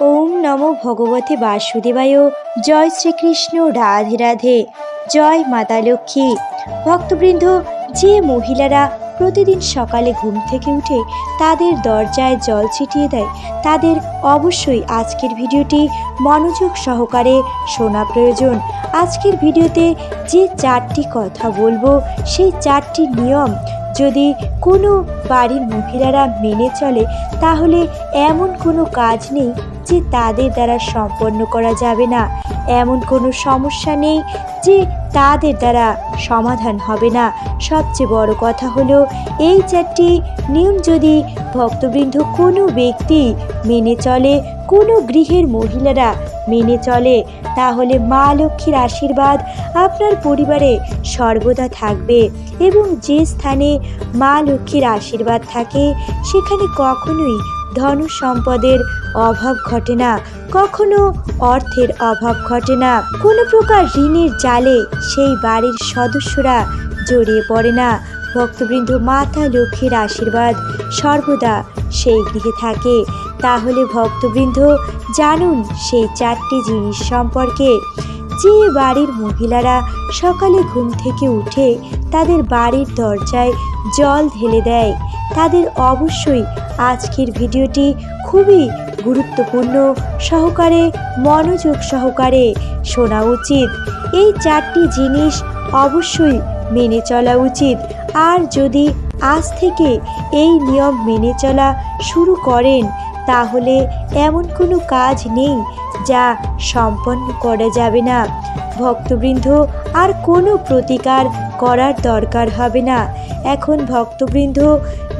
ওম নমো ভগবতে বাসুদেবায়। জয় শ্রীকৃষ্ণ, রাধে রাধে। জয় মাতা লক্ষ্মী। ভক্তবৃন্দ, যে মহিলারা প্রতিদিন সকালে ঘুম থেকে উঠে তাদের দরজায় জল ছিটিয়ে দেয়, তাদের অবশ্যই আজকের ভিডিওটি মনোযোগ সহকারে শোনা প্রয়োজন। আজকের ভিডিওতে যে চারটি কথা বলব, সেই চারটি নিয়ম যদি কোনো বাড়ির মহিলারা মেনে চলে, তাহলে এমন কোনো কাজ নেই যে তাদের দ্বারা সম্পন্ন করা যাবে না। এমন কোনো সমস্যা নেই যে তাদের দ্বারা সমাধান হবে না। সবচেয়ে বড় কথা হলো, এই চারটি নিয়ম যদি ভক্তবৃন্দ কোনো ব্যক্তি মেনে চলে, কোনো গৃহের মহিলারা মেনে চলে, তাহলে মা লক্ষ্মীর আশীর্বাদ আপনার পরিবারে সর্বদা থাকবে এবং যে স্থানে মা লক্ষ্মীর আশীর্বাদ থাকে, সেখানে কখনোই ধন সম্পদের অভাব ঘটে না, কখনো অর্থের অভাব ঘটে না। কোনো প্রকার ঋণের জালে সেই বাড়ির সদস্যরা জড়িয়ে পড়ে না। ভক্তবৃন্দ মাতা লক্ষ্মীর আশীর্বাদ সর্বদা সেই গৃহে থাকে। তাহলে ভক্তবৃন্দ, জানুন সেই চারটি জিনিস সম্পর্কে। যে বাড়ির মহিলারা সকালে ঘুম থেকে উঠে তাদের বাড়ির দরজায় জল ঢেলে দেয়। তাদের অবশ্যই আজকের ভিডিওটি খুবই গুরুত্বপূর্ণ। সহকারে মনোযোগ সহকারে শোনা উচিত। এই চারটি জিনিস অবশ্যই মেনে চলা উচিত। আর যদি আজ থেকে এই নিয়ম মেনে চলা শুরু করেন, তাহলে এমন কোনো কাজ নেই যা সম্পন্ন করা যাবে না। ভক্তবৃন্দ, আর কোনো প্রতিকার করার দরকার হবে না। এখন ভক্তবৃন্দ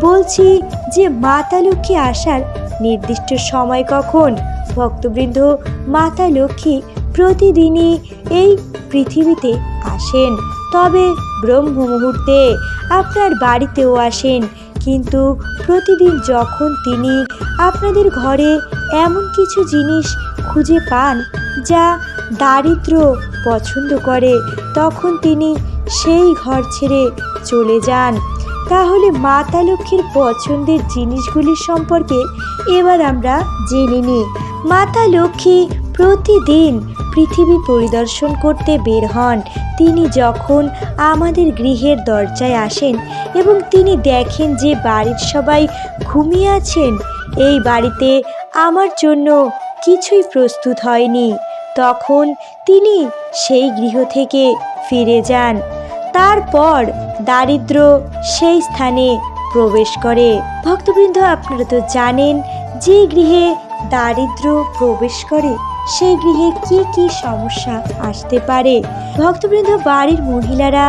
বলছি যে মাতা লক্ষ্মী আসার নির্দিষ্ট সময় কখন? ভক্তবৃন্দ, মাতা লক্ষ্মী প্রতিদিনই এই পৃথিবীতে আসেন। তবে ব্রহ্ম মুহূর্তে আপনার বাড়িতেও আসেন। কিন্তু প্রতিদিন যখন তিনি আপনাদের ঘরে এমন কিছু জিনিস খুঁজে পান, যা দারিদ্র পছন্দ করে, তখন তিনি সেই ঘর ছেড়ে চলে যান। তাহলে মাতা লক্ষ্মীর পছন্দের জিনিসগুলি সম্পর্কে এবার আমরা জেনে নিই। মাতা লক্ষ্মী প্রতিদিন পৃথিবী পরিদর্শন করতে বের হন। তিনি যখন আমাদের গৃহের দরজায় আসেন এবং তিনি দেখেন যে বাড়ির সবাই ঘুমিয়ে আছেন, এই বাড়িতে আমার জন্য কিছুই প্রস্তুত হয়নি। তখন তিনি সেই গৃহ থেকে ফিরে যান। তারপর দারিদ্র সেই স্থানে প্রবেশ করে। ভক্তবৃন্দ আপনারা তো জানেন যে গৃহে দারিদ্র প্রবেশ করে, সেই গৃহে কি কি সমস্যা আসতে পারে। ভক্তবৃন্দ, বাড়ির মহিলারা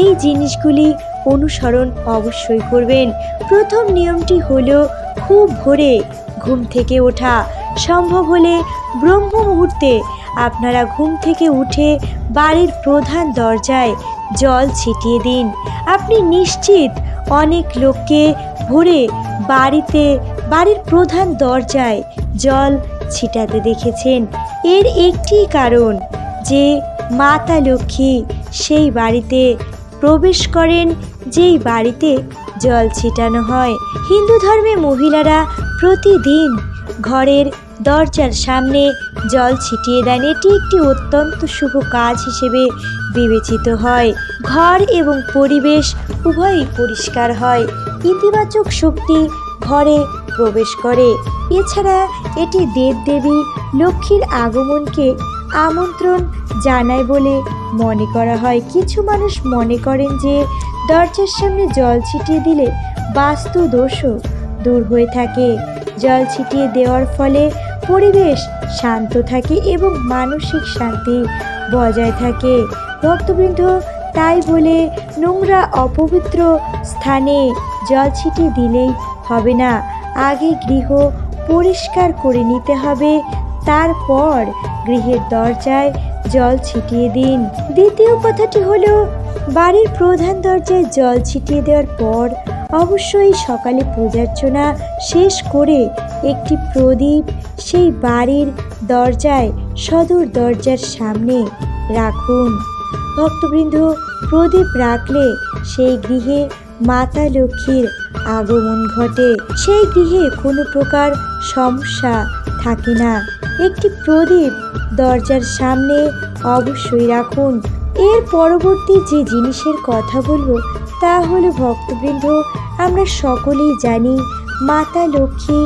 এই জিনিসগুলি অনুসরণ অবশ্যই করবেন। প্রথম নিয়মটি হলো খুব ভোরে ঘুম থেকে ওঠা। সম্ভব হলে ব্রহ্ম মুহূর্তে আপনারা ঘুম থেকে উঠে বাড়ির প্রধান দরজায় জল ছিটিয়ে দিন। আপনি নিশ্চিত অনেক লোককে ভোরে বাড়িতে, বাড়ির প্রধান দরজায় জল ছিটাতে দেখেছেন। এর একটি কারণ যে মাতা লক্ষ্মী সেই বাড়িতে প্রবেশ করেন, যেই বাড়িতে জল ছিটানো হয়। হিন্দু ধর্মে মহিলারা প্রতিদিন ঘরের দরজার সামনে জল ছিটিয়ে দেন। এটি একটি অত্যন্ত শুভ কাজ হিসেবে বিবেচিত হয়। ঘর এবং পরিবেশ উভয়ই পরিষ্কার হয়। ইতিবাচক শক্তি ঘরে প্রবেশ করে। এছাড়া এটি দেবদেবী লক্ষ্মীর আগমনকে আমন্ত্রণ জানায় বলে মনে করা হয়। কিছু মানুষ মনে করেন যে দরজার সামনে জল ছিটিয়ে দিলে বাস্তু দোষও দূর হয়ে থাকে। জল ছিটিয়ে দেওয়ার ফলে পরিবেশ শান্ত থাকে এবং মানসিক শান্তি বজায় থাকে। ভক্তবৃন্দ তাই বলে নোংরা অপবিত্র স্থানে জল ছিটিয়ে দিলেই হবে না। আগে গৃহ পরিষ্কার করে নিতে হবে, তারপর গৃহের দরজায় জল ছিটিয়ে দিন। দ্বিতীয় কথাটি হলো, বাড়ির প্রধান দরজায় জল ছিটিয়ে দেওয়ার পর অবশ্যই সকালে পূজার্চনা শেষ করে একটি প্রদীপ সেই বাড়ির দরজায়, সদর দরজার সামনে রাখুন। ভক্তবৃন্দ, প্রদীপ রাখলে সেই গৃহে মাতা লক্ষ্মীর আগমন ঘটে। সেই গৃহে কোনো প্রকার সমস্যা থাকে না। একটি প্রদীপ দরজার সামনে অবশ্যই রাখুন। এর পরবর্তী যে জিনিসের কথা বলব, তা হলো ভক্তবৃন্দ, আমরা সকলেই জানি মাতা লক্ষ্মী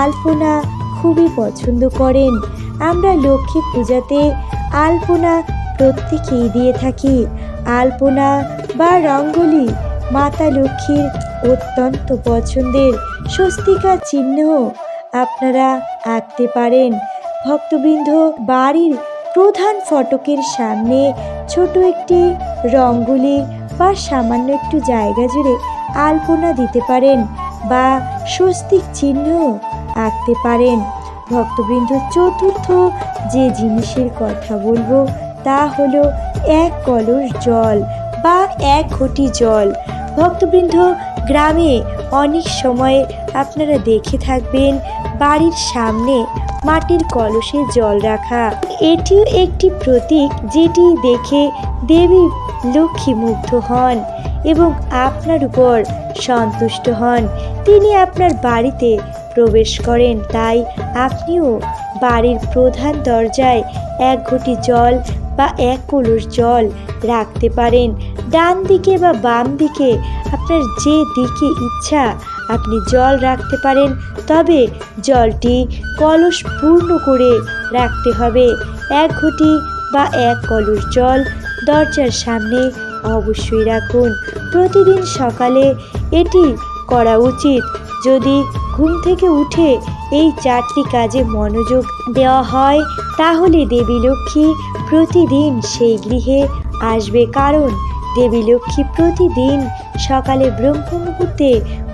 আলপনা খুবই পছন্দ করেন। আমরা লক্ষ্মী পূজাতে আলপনা প্রত্যেকেই দিয়ে থাকি। আলপনা বা রঙ্গোলি মাতা লক্ষ্মীর অত্যন্ত পছন্দের স্বস্তিকা চিহ্ন আপনারা আঁকতে পারেন। ভক্তবৃন্দ, বাড়ির প্রধান ফটকের সামনে ছোট একটি রঙ্গোলি বা সামান্য একটু জায়গা জুড়ে আলপনা দিতে পারেন বা স্বস্তিক চিহ্ন আঁকতে পারেন। ভক্তবৃন্দ চতুর্থ যে জিনিসের কথা বলব তা হলো এক কলস জল বা এক ঘটি জল। ভক্তবৃন্দ, গ্রামে অনেক সময় আপনারা দেখে থাকবেন বাড়ির সামনে মাটির কলসে জল রাখা। এটিও একটি প্রতীক যেটি দেখে দেবী লক্ষ্মী মুগ্ধ হন এবং আপনার উপর সন্তুষ্ট হন। তিনি আপনার বাড়িতে প্রবেশ করেন, তাই আপনিও বাড়ির প্রধান দরজায় এক ঘটি জল বা এক কলস জল রাখতে পারেন। ডান দিকে বা বাম দিকে আপনার যে দিকে ইচ্ছা আপনি জল রাখতে পারেন, তবে জলটি কলস পূর্ণ করে রাখতে হবে। এক ঘটি বা এক কলস জল দরজার সামনে অবশ্যই রাখুন। প্রতিদিন সকালে এটি করা উচিত। যদি ঘুম থেকে উঠে এই চারটি কাজে মনোযোগ দেওয়া হয়, তাহলে দেবী লক্ষ্মী প্রতিদিন সেই গৃহে আসবে। কারণ দেবী লক্ষ্মী প্রতিদিন সকালে ব্রহ্ম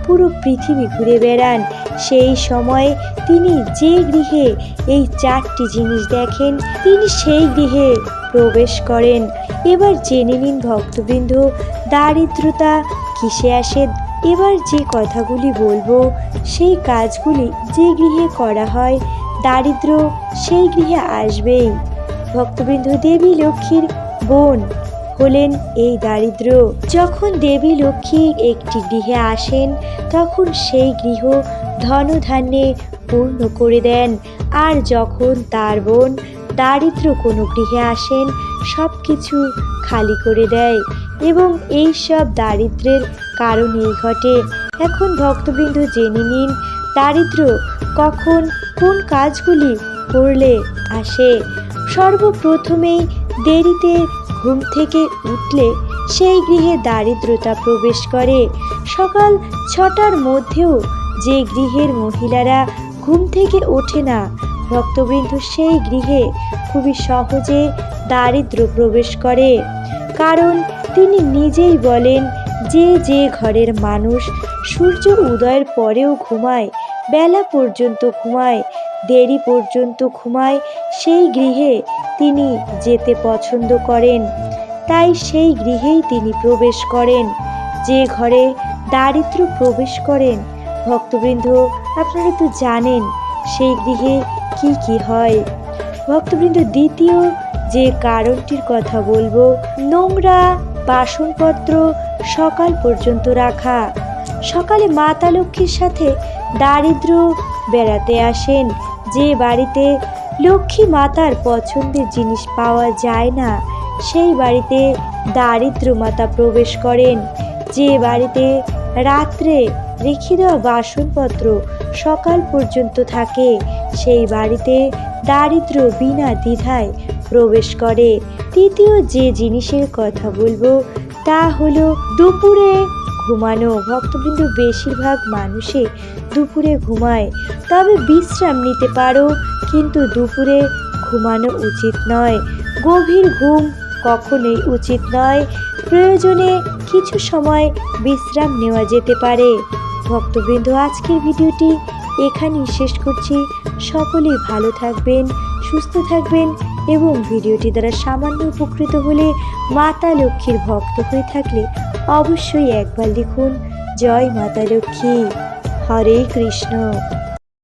পুরো পৃথিবী ঘুরে বেড়ান। সেই সময়ে তিনি যে গৃহে এই চারটি জিনিস দেখেন, তিনি সেই গৃহে প্রবেশ করেন। এবার জেনে নিন ভক্তবৃন্দ, দারিদ্রতা কিসে আসে এবার যে কথাগুলি বলব, সেই কাজগুলি যে গৃহে করা হয়, দারিদ্র সেই গৃহে আসবেই। ভক্তবৃন্দ দেবী লক্ষ্মীর বোন হলেন এই দারিদ্র। যখন দেবী লক্ষ্মী একটি গৃহে আসেন, তখন সেই গৃহ ধনধান্যে পূর্ণ করে দেন। আর যখন তার বোন দারিদ্র কোনো গৃহে আসেন সব কিছু খালি করে দেয় এবং এই সব দারিদ্রের কারণেই ঘটে। এখন ভক্তবৃন্দ জেনে নিন, দারিদ্র কখন কোন কাজগুলি করলে আসে। সর্বপ্রথমেই দেরিতে ঘুম থেকে উঠলে সেই গৃহে দারিদ্রতা প্রবেশ করে। সকাল ছটার মধ্যেও যে গৃহের মহিলারা ঘুম থেকে ওঠে না ভক্তবৃন্দ সেই গৃহে খুবই সহজে দারিদ্র প্রবেশ করে। কারণ তিনি নিজেই বলেন, যে যে ঘরের মানুষ সূর্য উদয়ের পরেও ঘুমায়, বেলা পর্যন্ত ঘুমায় দেরি পর্যন্ত ঘুমায়, সেই গৃহে তিনি যেতে পছন্দ করেন। তাই সেই গৃহেই তিনি প্রবেশ করেন। যে ঘরে দারিদ্র প্রবেশ করেন। ভক্তবৃন্দ, আপনারা তো জানেন সেই গৃহে কি কি হয়। ভক্তবৃন্দ, দ্বিতীয় যে কারণটির কথা বলব, নোংরা বাসনপত্র সকাল পর্যন্ত রাখা। সকালে মাতা লক্ষ্মীর সাথে দারিদ্র বেড়াতে আসেন। যে বাড়িতে লক্ষ্মী মাতার পছন্দের জিনিস পাওয়া যায় না, সেই বাড়িতে দারিদ্র মাতা প্রবেশ করেন। যে বাড়িতে রাত্রে রেখে দেওয়া বাসনপত্র সকাল পর্যন্ত থাকে, সেই বাড়িতে দারিদ্র বিনা দ্বিধায় প্রবেশ করে। তৃতীয় যে জিনিসের কথা বলব, তা হলো দুপুরে ঘুমানো ভক্তবৃন্দ বেশিরভাগ মানুষে দুপুরে ঘুমায়। তবে বিশ্রাম নিতে পারো, কিন্তু দুপুরে ঘুমানো উচিত নয়। গভীর ঘুম কখনোই উচিত নয়। প্রয়োজনে কিছু সময় বিশ্রাম নেওয়া যেতে পারে। ভক্তবৃন্দ, আজকের ভিডিওটি এখানেই শেষ করছি। সকলেই ভালো থাকবেন, সুস্থ থাকবেন এবং ভিডিওটি দ্বারা সামান্য উপকৃত হলে মাতা লক্ষ্মীর ভক্ত হয়ে থাকলে অবশ্যই একবার লিখুন জয় মাতা লক্ষ্মী হরে কৃষ্ণ।